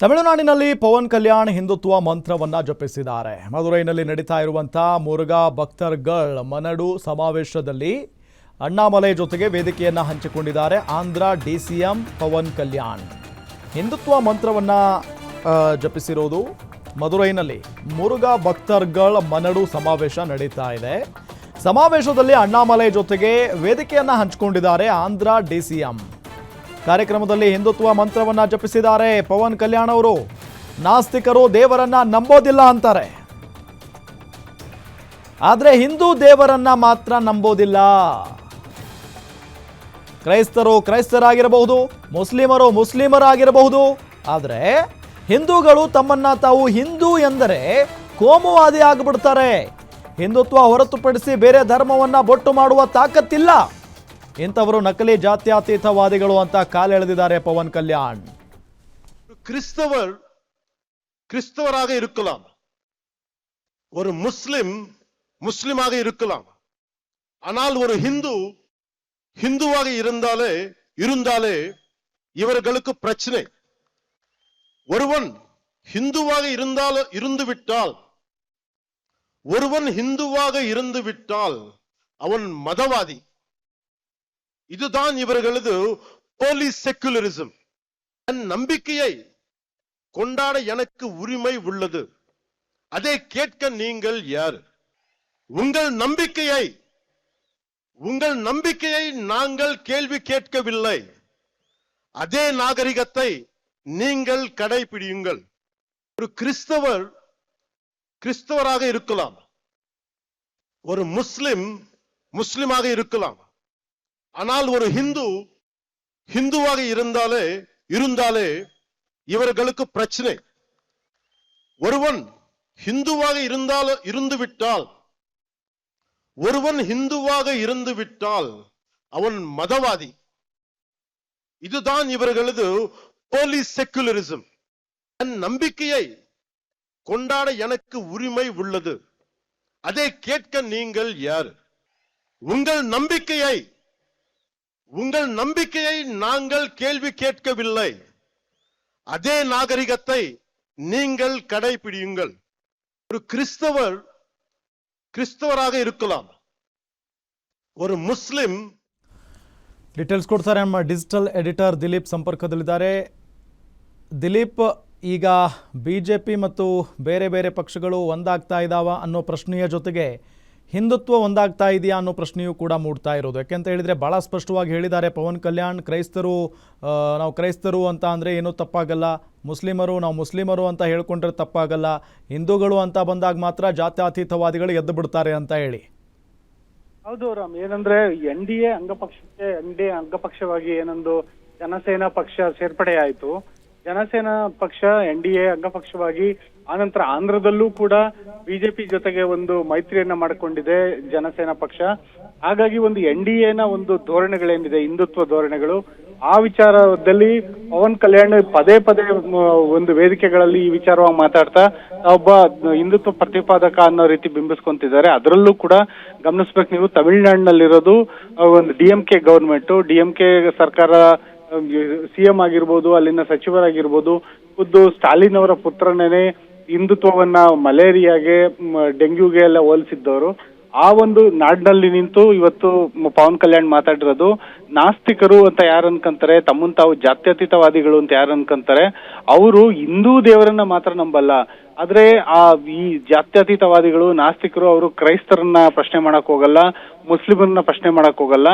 ತಮಿಳುನಾಡಿನಲ್ಲಿ ಪವನ್ ಕಲ್ಯಾಣ್ ಹಿಂದುತ್ವ ಮಂತ್ರವನ್ನ ಜಪಿಸಿದ್ದಾರೆ. ಮಧುರೈನಲ್ಲಿ ನಡೀತಾ ಇರುವಂಥ ಮುರುಘಾ ಭಕ್ತರ್ಗಳ್ ಮನಡು ಸಮಾವೇಶದಲ್ಲಿ ಅಣ್ಣಾಮಲೈ ಜೊತೆಗೆ ವೇದಿಕೆಯನ್ನ ಹಂಚಿಕೊಂಡಿದ್ದಾರೆ ಆಂಧ್ರ ಡಿಸಿಎಂ ಪವನ್ ಕಲ್ಯಾಣ್. ಹಿಂದುತ್ವ ಮಂತ್ರವನ್ನ ಜಪಿಸಿರೋದು ಮದುರೈನಲ್ಲಿ ಮುರುಘಾ ಭಕ್ತರ್ಗಳ್ ಮನಡು ಸಮಾವೇಶ ನಡೀತಾ ಇದೆ. ಸಮಾವೇಶದಲ್ಲಿ ಅಣ್ಣಾಮಲೈ ಜೊತೆಗೆ ವೇದಿಕೆಯನ್ನ ಹಂಚಿಕೊಂಡಿದ್ದಾರೆ ಆಂಧ್ರ ಡಿಸಿಎಂ ಕಾರ್ಯಕ್ರಮದಲ್ಲಿ ಹಿಂದುತ್ವ ಮಂತ್ರವನ್ನ ಜಪಿಸಿದ್ದಾರೆ. ಪವನ್ ಕಲ್ಯಾಣ್ ಅವರು, ನಾಸ್ತಿಕರು ದೇವರನ್ನ ನಂಬೋದಿಲ್ಲ ಅಂತಾರೆ. ಆದರೆ ಹಿಂದೂ ದೇವರನ್ನ ಮಾತ್ರ ನಂಬೋದಿಲ್ಲ. ಕ್ರೈಸ್ತರು ಕ್ರೈಸ್ತರಾಗಿರಬಹುದು, ಮುಸ್ಲಿಮರು ಮುಸ್ಲಿಮರಾಗಿರಬಹುದು, ಆದರೆ ಹಿಂದೂಗಳು ತಮ್ಮನ್ನ ತಾವು ಹಿಂದೂ ಎಂದರೆ ಕೋಮುವಾದಿ ಆಗಿಬಿಡ್ತಾರೆ. ಹಿಂದುತ್ವ ಹೊರತುಪಡಿಸಿ ಬೇರೆ ಧರ್ಮವನ್ನ ಬೊಟ್ಟು ಮಾಡುವ ತಾಕತ್ತಿಲ್ಲ. ಇಂಥವರು ನಕಲಿ ಜಾತ್ಯತೀತವಾದಿಗಳು ಅಂತ ಕಾಲೆಳೆದಿದ್ದಾರೆ ಪವನ್ ಕಲ್ಯಾಣ್ கிறிஸ்தவர் கிறிஸ்தவராக இருக்கலாம் ஒரு முஸ்லிம் முஸ்லிமாக இருக்கலாம் ஆனால் ஒரு ஹிந்து ஹிந்துவாக இருந்தாலே இருந்தாலே இவர்களுக்கு பிரச்சனை ஒருவன் ஹிந்துவாக இருந்தால் இருந்து விட்டால் ஒருவன் ஹிந்துவாக இருந்து விட்டால் அவன் மதவாதி இதுதான் இவர்களது போலீஸ் செக்குலரிசம் என் நம்பிக்கையை கொண்டாட எனக்கு உரிமை உள்ளது. அதை கேட்க நீங்கள் யார்? உங்கள் நம்பிக்கையை உங்கள் நம்பிக்கையை நாங்கள் கேள்வி கேட்கவில்லை. அதே நாகரிகத்தை நீங்கள் கடைபிடியுங்கள். ஒரு கிறிஸ்தவர் கிறிஸ்தவராக இருக்கலாம். ஒரு முஸ்லிம் முஸ்லிமாக இருக்கலாம். ஆனால் ஒரு ஹிந்து ஹிந்துவாக இருந்தாலே இருந்தாலே இவர்களுக்கு பிரச்சனை. ஒருவன் ஹிந்துவாக இருந்தால் இருந்து விட்டால் ஒருவன் ஹிந்துவாக இருந்து விட்டால் அவன் மதவாதி. இதுதான் இவர்களது போலீஸ் செக்குலரிசம் என் நம்பிக்கையை கொண்டாட எனக்கு உரிமை உள்ளது. அதை கேட்க நீங்கள் யார்? உங்கள் நம்பிக்கையை உங்கள் நம்பிக்கையை நாங்கள் கேள்வி கேட்கவில்லை அதே நாகரிகத்தை நீங்கள் கடைபிடியுங்கள் ஒரு கிறிஸ்தவர் கிறிஸ்தவராக இருக்கலாம் ஒரு முஸ்லிம் ಡೀಟೇಲ್ಸ್ ಕೊಡ್ತಾರೆ ನಮ್ಮ ಡಿಜಿಟಲ್ ಎಡಿಟರ್ ದಿಲೀಪ್ ಸಂಪರ್ಕದಲ್ಲಿದ್ದಾರೆ ದಿಲೀಪ್ ಈಗ ಬಿ ಜೆ ಪಿ ಮತ್ತು ಬೇರೆ ಬೇರೆ ಪಕ್ಷಗಳು ಒಂದಾಗ್ತಾ ಇದ್ದಾವ ಅನ್ನೋ ಪ್ರಶ್ನೆಯ ಜೊತೆಗೆ ಹಿಂದುತ್ವ ಒಂದಾಗ್ತಾ ಇದೆಯಾ ಅನ್ನೋ ಪ್ರಶ್ನೆಯೂ ಕೂಡ ಮೂಡ್ತಾ ಇರೋದು. ಯಾಕೆಂತ ಹೇಳಿದರೆ ಭಾಳ ಸ್ಪಷ್ಟವಾಗಿ ಹೇಳಿದ್ದಾರೆ ಪವನ್ ಕಲ್ಯಾಣ್, ಕ್ರೈಸ್ತರು ನಾವು ಕ್ರೈಸ್ತರು ಅಂತ ಅಂದರೆ ಏನೂ ತಪ್ಪಾಗಲ್ಲ. ಮುಸ್ಲಿಮರು, ನಾವು ಮುಸ್ಲಿಮರು ಅಂತ ಹೇಳ್ಕೊಂಡ್ರೆ ತಪ್ಪಾಗಲ್ಲ. ಹಿಂದೂಗಳು ಅಂತ ಬಂದಾಗ ಮಾತ್ರ ಜಾತ್ಯಾತೀತವಾದಿಗಳು ಎದ್ದು ಬಿಡ್ತಾರೆ ಅಂತ ಹೇಳಿ. ಹೌದು ರಾಮ್, ಏನಂದ್ರೆ ಎನ್ ಡಿ ಎ ಅಂಗಪಕ್ಷಕ್ಕೆ, ಎನ್ ಡಿ ಎ ಅಂಗಪಕ್ಷವಾಗಿ ಏನೊಂದು ಜನಸೇನಾ ಪಕ್ಷ ಸೇರ್ಪಡೆ ಆಯಿತು ಜನಸೇನಾ ಪಕ್ಷ ಎನ್ ಡಿ ಎ ಅಂಗಪಕ್ಷವಾಗಿ ಆನಂತರ ಆಂಧ್ರದಲ್ಲೂ ಕೂಡ ಬಿಜೆಪಿ ಜೊತೆಗೆ ಒಂದು ಮೈತ್ರಿಯನ್ನ ಮಾಡಿಕೊಂಡಿದೆ ಜನಸೇನಾ ಪಕ್ಷ. ಹಾಗಾಗಿ ಒಂದು ಎನ್ ಡಿ ಎನ ಒಂದು ಧೋರಣೆಗಳೇನಿದೆ, ಹಿಂದುತ್ವ ಧೋರಣೆಗಳು, ಆ ವಿಚಾರದಲ್ಲಿ ಪವನ್ ಕಲ್ಯಾಣ್ ಪದೇ ಪದೇ ಒಂದು ವೇದಿಕೆಗಳಲ್ಲಿ ಈ ವಿಚಾರವಾಗಿ ಮಾತಾಡ್ತಾ ಒಬ್ಬ ಹಿಂದುತ್ವ ಪ್ರತಿಪಾದಕ ಅನ್ನೋ ರೀತಿ ಬಿಂಬಿಸ್ಕೊಂತಿದ್ದಾರೆ. ಅದರಲ್ಲೂ ಕೂಡ ಗಮನಿಸ್ಬೇಕು ನೀವು, ತಮಿಳುನಾಡಿನಲ್ಲಿರೋದು ಒಂದು D M K government D M K ಸರ್ಕಾರ ಸಿಎಂ ಆಗಿರ್ಬೋದು, ಅಲ್ಲಿನ ಸಚಿವರಾಗಿರ್ಬೋದು, ಖುದ್ದು ಸ್ಟಾಲಿನ್ ಅವರ ಪುತ್ರನೇನೆ ಹಿಂದುತ್ವವನ್ನ ಮಲೇರಿಯಾಗೆ ಡೆಂಗ್ಯೂಗೆ ಎಲ್ಲ ಹೋಲಿಸಿದ್ದವರು, ಆ ಒಂದು ನಾಡಿನಲ್ಲಿ ನಿಂತು ಇವತ್ತು ಪವನ್ ಕಲ್ಯಾಣ್ ಮಾತಾಡಿರೋದು, ನಾಸ್ತಿಕರು ಅಂತ ಯಾರು ಅನ್ಕೊಂತಾರೆ, ತಮ್ಮನ್ ತಾವು ಜಾತ್ಯತೀತವಾದಿಗಳು ಅಂತ ಯಾರು ಅನ್ಕೊಂತಾರೆ, ಅವರು ಹಿಂದೂ ದೇವರನ್ನ ಮಾತ್ರ ನಂಬಲ್ಲ. ಆದ್ರೆ ಆ ಈ ಜಾತ್ಯತೀತವಾದಿಗಳು, ನಾಸ್ತಿಕರು, ಅವರು ಕ್ರೈಸ್ತರನ್ನ ಪ್ರಶ್ನೆ ಮಾಡಕ್ ಹೋಗಲ್ಲ, ಮುಸ್ಲಿಮರನ್ನ ಪ್ರಶ್ನೆ ಮಾಡಕ್ ಹೋಗಲ್ಲ.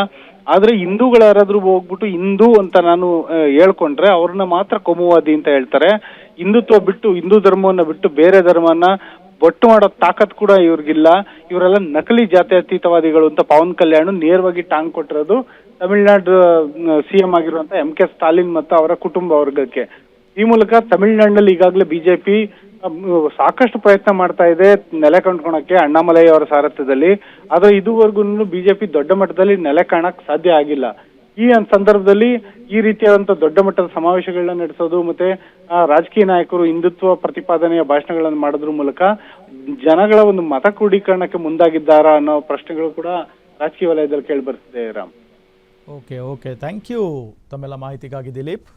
ಆದ್ರೆ ಹಿಂದೂಗಳು ಯಾರಾದ್ರೂ ಹೋಗ್ಬಿಟ್ಟು ಹಿಂದೂ ಅಂತ ನಾನು ಹೇಳ್ಕೊಂಡ್ರೆ ಅವ್ರನ್ನ ಮಾತ್ರ ಕೋಮುವಾದಿ ಅಂತ ಹೇಳ್ತಾರೆ. ಹಿಂದುತ್ವ ಬಿಟ್ಟು ಹಿಂದೂ ಧರ್ಮವನ್ನ ಬಿಟ್ಟು ಬೇರೆ ಧರ್ಮನ ಒಟ್ಟು ಮಾಡೋ ತಾಕತ್ ಕೂಡ ಇವ್ರಿಗಿಲ್ಲ. ಇವರೆಲ್ಲ ನಕಲಿ ಜಾತ್ಯತೀತವಾದಿಗಳು ಅಂತ ಪವನ್ ಕಲ್ಯಾಣ್ ನೇರವಾಗಿ ಟಾಂಗ್ ಕೊಟ್ಟಿರೋದು ತಮಿಳ್ನಾಡು ಸಿಎಂ ಆಗಿರುವಂತ ಎಂ ಕೆ ಸ್ಟಾಲಿನ್ ಮತ್ತು ಅವರ ಕುಟುಂಬ ವರ್ಗಕ್ಕೆ. ಈ ಮೂಲಕ ತಮಿಳ್ನಾಡಿನಲ್ಲಿ ಈಗಾಗಲೇ ಬಿಜೆಪಿ ಸಾಕಷ್ಟು ಪ್ರಯತ್ನ ಮಾಡ್ತಾ ಇದೆ ನೆಲೆ ಕಂಡ್ಕೊಳಕ್ಕೆ ಅಣ್ಣಾಮಲೈ ಅವರ ಸಾರಥ್ಯದಲ್ಲಿ. ಆದ್ರೆ ಇದುವರೆಗೂ ಬಿಜೆಪಿ ದೊಡ್ಡ ಮಟ್ಟದಲ್ಲಿ ನೆಲೆ ಕಾಣಕ್ ಸಾಧ್ಯ ಆಗಿಲ್ಲ. ಈ ಸಂದರ್ಭದಲ್ಲಿ ಈ ರೀತಿಯಾದಂತ ದೊಡ್ಡ ಮಟ್ಟದ ಸಮಾವೇಶಗಳನ್ನ ನಡೆಸೋದು ಮತ್ತೆ ರಾಜಕೀಯ ನಾಯಕರು ಹಿಂದುತ್ವ ಪ್ರತಿಪಾದನೆಯ ಭಾಷಣಗಳನ್ನು ಮಾಡೋದ್ರ ಮೂಲಕ ಜನಗಳ ಒಂದು ಮತ ಕ್ರೋಢೀಕರಣಕ್ಕೆ ಮುಂದಾಗಿದ್ದಾರಾ ಅನ್ನೋ ಪ್ರಶ್ನೆಗಳು ಕೂಡ ರಾಜಕೀಯ ವಲಯದಲ್ಲಿ ಕೇಳಿ ಬರ್ತಿದೆ Ram. Okay okay thank you ತಮ್ಮೆಲ್ಲ ಮಾಹಿತಿಗಾಗಿ ದಿಲೀಪ್.